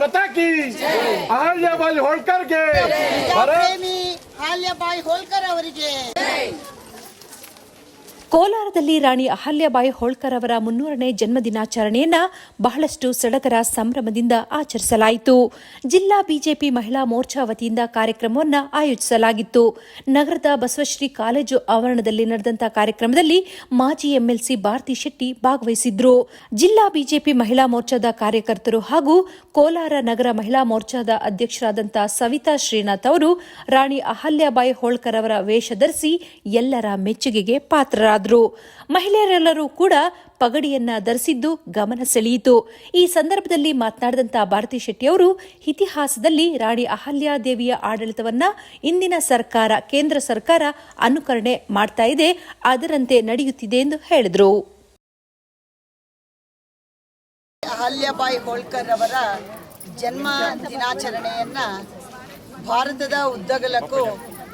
ಮತಾಕಿ ಅಹಲ್ಯಾಬಾಯಿ ಹೋಳ್ಕರ್ಗೆ. ಪ್ರೇಮಿ ಹಾಲ್ಯಬಾಯಿ ಹೋಳ್ಕರ್ ಅವರಿಗೆ. ಕೋಲಾರದಲ್ಲಿ ರಾಣಿ ಅಹಲ್ಯಬಾಯಿ ಹೋಳ್ಕರ್ ಅವರ ಮುನ್ನೂರನೇ ಜನ್ಮದಿನಾಚರಣೆಯನ್ನ ಬಹಳಷ್ಟು ಸಡಗರ ಸಂಭ್ರಮದಿಂದ ಆಚರಿಸಲಾಯಿತು. ಜಿಲ್ಲಾ ಬಿಜೆಪಿ ಮಹಿಳಾ ಮೋರ್ಚಾ ವತಿಯಿಂದ ಕಾರ್ಯಕ್ರಮವನ್ನು ಆಯೋಜಿಸಲಾಗಿತ್ತು. ನಗರದ ಬಸವಶ್ರೀ ಕಾಲೇಜು ಆವರಣದಲ್ಲಿ ನಡೆದಂತಹ ಕಾರ್ಯಕ್ರಮದಲ್ಲಿ ಮಾಜಿ ಎಂಎಲ್ಸಿ ಭಾರತಿ ಶೆಟ್ಟಿ ಭಾಗವಹಿಸಿದ್ರು. ಜಿಲ್ಲಾ ಬಿಜೆಪಿ ಮಹಿಳಾ ಮೋರ್ಚಾದ ಕಾರ್ಯಕರ್ತರು ಹಾಗೂ ಕೋಲಾರ ನಗರ ಮಹಿಳಾ ಮೋರ್ಚಾದ ಅಧ್ಯಕ್ಷರಾದಂತಹ ಸವಿತಾ ಶ್ರೀನಾಥ್ ಅವರು ರಾಣಿ ಅಹಲ್ಯಾಬಾಯಿ ಹೋಳ್ಕರ್ ಅವರ ವೇಷ ಧರಿಸಿ ಎಲ್ಲರ ಮೆಚ್ಚುಗೆಗೆ ಪಾತ್ರರಾದರು. ಮಹಿಳೆಯರೆಲ್ಲರೂ ಕೂಡ ಪಗಡಿಯನ್ನ ಧರಿಸಿದ್ದು ಗಮನ ಸೆಳೆಯಿತು. ಈ ಸಂದರ್ಭದಲ್ಲಿ ಮಾತನಾಡಿದಂತಹ ಭಾರತಿ ಶೆಟ್ಟಿ ಅವರು, ಇತಿಹಾಸದಲ್ಲಿ ರಾಣಿ ಅಹಲ್ಯಾದೇವಿಯ ಆಡಳಿತವನ್ನ ಇಂದಿನ ಸರ್ಕಾರ, ಕೇಂದ್ರ ಸರ್ಕಾರ ಅನುಕರಣೆ ಮಾಡ್ತಾ ಇದೆ, ಅದರಂತೆ ನಡೆಯುತ್ತಿದೆ ಎಂದು ಹೇಳಿದರು. ಅಹಲ್ಯಬಾಯಿ ಹೋಳ್ಕರ್ ಅವರ ಜನ್ಮ ದಿನಾಚರಣೆಯನ್ನ ಭಾರತದ ಉದ್ದಗಲಕ್ಕೂ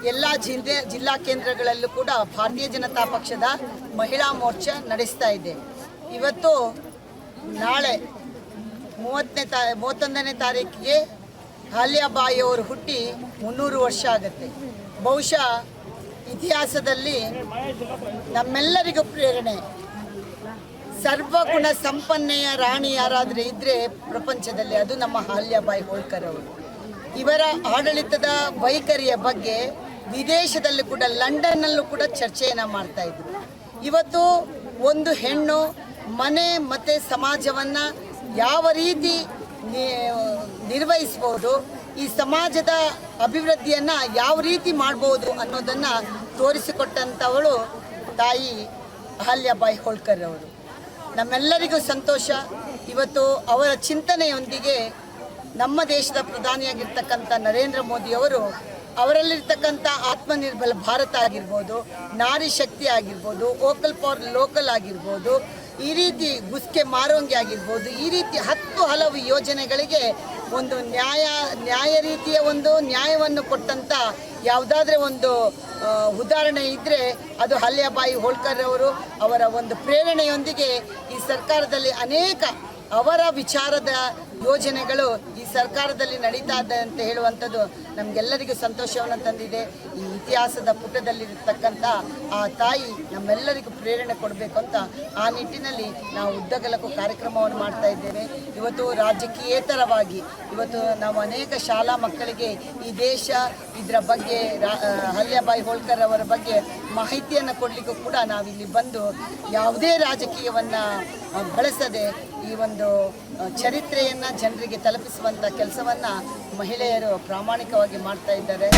ಎಲ್ಲ ಜಿಲ್ಲೆ ಜಿಲ್ಲಾ ಕೇಂದ್ರಗಳಲ್ಲೂ ಕೂಡ ಭಾರತೀಯ ಜನತಾ ಪಕ್ಷದ ಮಹಿಳಾ ಮೋರ್ಚಾ ನಡೆಸ್ತಾ ಇದೆ. ಇವತ್ತು ನಾಳೆ ಮೂವತ್ತನೇ ತಾ, ಮೂವತ್ತೊಂದನೇ ತಾರೀಕಿಗೆ ಅವರು ಹುಟ್ಟಿ ಮುನ್ನೂರು ವರ್ಷ ಆಗುತ್ತೆ. ಬಹುಶಃ ಇತಿಹಾಸದಲ್ಲಿ ನಮ್ಮೆಲ್ಲರಿಗೂ ಪ್ರೇರಣೆ. ಸರ್ವಗುಣ ಸಂಪನ್ನೆಯ ರಾಣಿ ಯಾರಾದರೆ ಇದ್ದರೆ ಪ್ರಪಂಚದಲ್ಲಿ ಅದು ನಮ್ಮ ಹಾಲ್ಯಾಬಾಯಿ ಹೋಳ್ಕರ್ ಅವರು. ಇವರ ಆಡಳಿತದ ವೈಖರಿಯ ಬಗ್ಗೆ ವಿದೇಶದಲ್ಲಿ ಕೂಡ, ಲಂಡನ್ನಲ್ಲೂ ಕೂಡ ಚರ್ಚೆಯನ್ನು ಮಾಡ್ತಾ ಇದ್ರು. ಇವತ್ತು ಒಂದು ಹೆಣ್ಣು ಮನೆ ಮತ್ತು ಸಮಾಜವನ್ನು ಯಾವ ರೀತಿ ನಿರ್ವಹಿಸ್ಬೋದು, ಈ ಸಮಾಜದ ಅಭಿವೃದ್ಧಿಯನ್ನು ಯಾವ ರೀತಿ ಮಾಡ್ಬೋದು ಅನ್ನೋದನ್ನು ತೋರಿಸಿಕೊಟ್ಟಂಥವಳು ತಾಯಿ ಅಹಲ್ಯಾಬಾಯಿ ಹೋಳ್ಕರ್ ಅವರು. ನಮ್ಮೆಲ್ಲರಿಗೂ ಸಂತೋಷ. ಇವತ್ತು ಅವರ ಚಿಂತನೆಯೊಂದಿಗೆ ನಮ್ಮ ದೇಶದ ಪ್ರಧಾನಿಯಾಗಿರ್ತಕ್ಕಂಥ ನರೇಂದ್ರ ಮೋದಿಯವರು ಅವರಲ್ಲಿರ್ತಕ್ಕಂಥ ಆತ್ಮನಿರ್ಭರ ಭಾರತ ಆಗಿರ್ಬೋದು, ನಾರಿ ಶಕ್ತಿ ಆಗಿರ್ಬೋದು, ವೋಕಲ್ ಫಾರ್ ಲೋಕಲ್ ಆಗಿರ್ಬೋದು, ಈ ರೀತಿ ಗುಸ್ಕೆ ಮಾರೋಂಗಿ ಆಗಿರ್ಬೋದು, ಈ ರೀತಿ ಹತ್ತು ಹಲವು ಯೋಜನೆಗಳಿಗೆ ಒಂದು ನ್ಯಾಯ ನ್ಯಾಯ ರೀತಿಯ ಒಂದು ನ್ಯಾಯವನ್ನು ಕೊಟ್ಟಂಥ ಯಾವುದಾದ್ರೆ ಒಂದು ಉದಾಹರಣೆ ಇದ್ದರೆ ಅದು ಹಲ್ಯಾಬಾಯಿ ಹೋಳ್ಕರ್ ಅವರು ಅವರ ಒಂದು ಪ್ರೇರಣೆಯೊಂದಿಗೆ ಈ ಸರ್ಕಾರದಲ್ಲಿ ಅನೇಕ ಅವರ ವಿಚಾರದ ಯೋಜನೆಗಳು ಸರ್ಕಾರದಲ್ಲಿ ನಡೀತಾ ಇದೆ ಅಂತ ಹೇಳುವಂಥದ್ದು ನಮಗೆಲ್ಲರಿಗೂ ಸಂತೋಷವನ್ನು ತಂದಿದೆ. ಈ ಇತಿಹಾಸದ ಪುಟದಲ್ಲಿರತಕ್ಕಂಥ ಆ ತಾಯಿ ನಮ್ಮೆಲ್ಲರಿಗೂ ಪ್ರೇರಣೆ ಕೊಡಬೇಕು ಅಂತ ಆ ನಿಟ್ಟಿನಲ್ಲಿ ನಾವು ಉದ್ದಗಲಕ್ಕೂ ಕಾರ್ಯಕ್ರಮವನ್ನು ಮಾಡ್ತಾ ಇದ್ದೇವೆ. ಇವತ್ತು ರಾಜಕೀಯೇತರವಾಗಿ, ಇವತ್ತು ನಾವು ಅನೇಕ ಶಾಲಾ ಮಕ್ಕಳಿಗೆ ಈ ದೇಶ ಇದರ ಬಗ್ಗೆ ಹಲ್ಯಾಬಾಯಿ ಹೋಳ್ಕರ್ ಅವರ ಬಗ್ಗೆ ಮಾಹಿತಿಯನ್ನು ಕೊಡಲಿಕ್ಕೂ ಕೂಡ ನಾವಿಲ್ಲಿ ಬಂದು ಯಾವುದೇ ರಾಜಕೀಯವನ್ನು ಬಳಸದೆ ಈ ಒಂದು ಚರಿತ್ರೆಯನ್ನು ಜನರಿಗೆ ತಲುಪಿಸುವಂಥ ಕೆಲಸವನ್ನು ಮಹಿಳೆಯರು ಪ್ರಾಮಾಣಿಕವಾಗಿ ಮಾಡ್ತಾ ಇದ್ದಾರೆ.